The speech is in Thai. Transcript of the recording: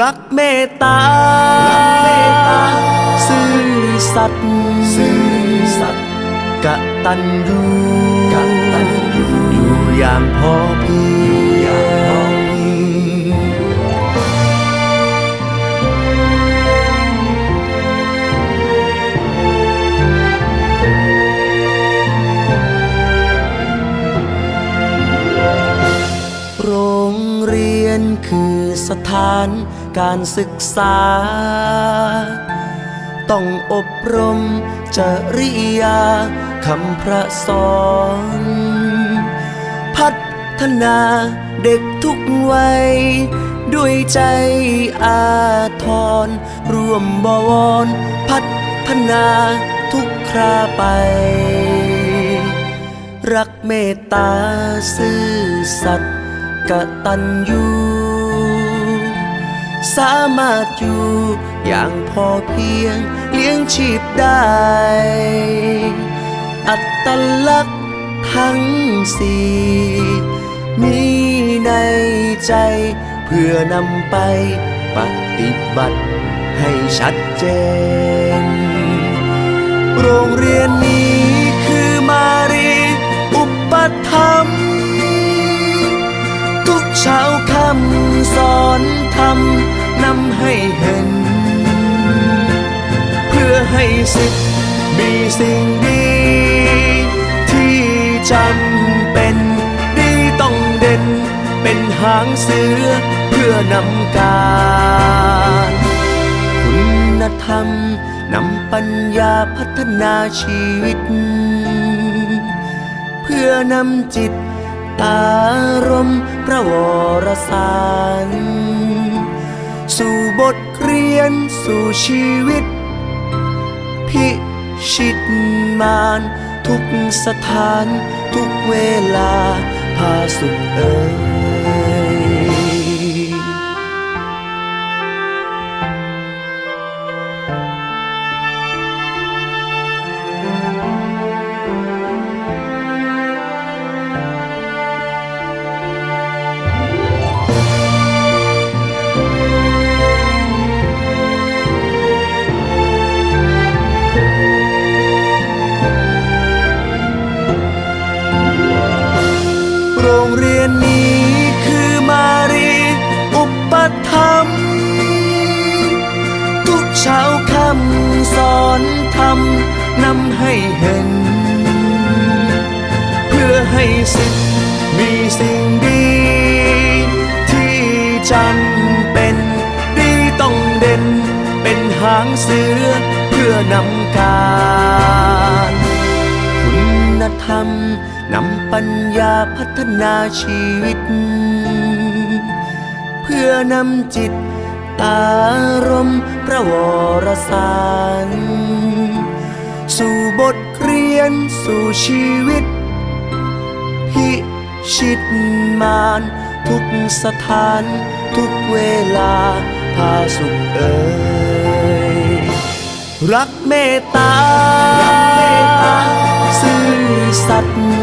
รักเมตตา ซื่อสัตย์ซื่อสัตย์กะตันยูกะตันยูอยู่อย่างพอเพียง คือสถานการศึกษา ต้องอบรมจริยาคำพระสอน พัฒนาเด็กทุกวัย ด้วยใจอาทร ร่วมบวร พัฒนาทุกคราไป รักเมตตาซื่อสัตย์กตัญญู สามารถอยู่อย่างพอเพียงเลี้ยงชีพได้ อัตลักษณ์ทั้งสี่มีในใจเพื่อนำไปปฏิบัติให้ชัดเจน โรงเรียนนี้คือมารีอุปถัมทุกเช้าคำ สอนธรรมนำให้เห็น เพื่อให้สิทธิ์มีสิ่งดี ที่จำเป็นดีต้องเด่น เป็นหางเสือเพื่อนำการคุณธรรมนำปัญญาพัฒนาชีวิต เพื่อนำจิต อารมณ์พระวรสาร สู่บทเรียนสู่ชีวิต พิชิตมารทุกสถานทุกเวลาพาสุขเอ่ย รงเรียนนี้คือมารีอุปถัมทุกเช้าคำสอนธรรมนำให้เห็น เพื่อให้สิทธิ์มีสิ่งดี ที่จำเป็นดีต้องเด่น เป็นหางเสือเพื่อนำการ คุณธรรม นำปัญญาพัฒนาชีวิต เพื่อนำจิตอารมณ์พระวรสาร สู่บทเรียนสู่ชีวิต พิชิตมารทุกสถานทุกเวลาพาสุขเอ่ยรักเมตตา ซื่อสัตย์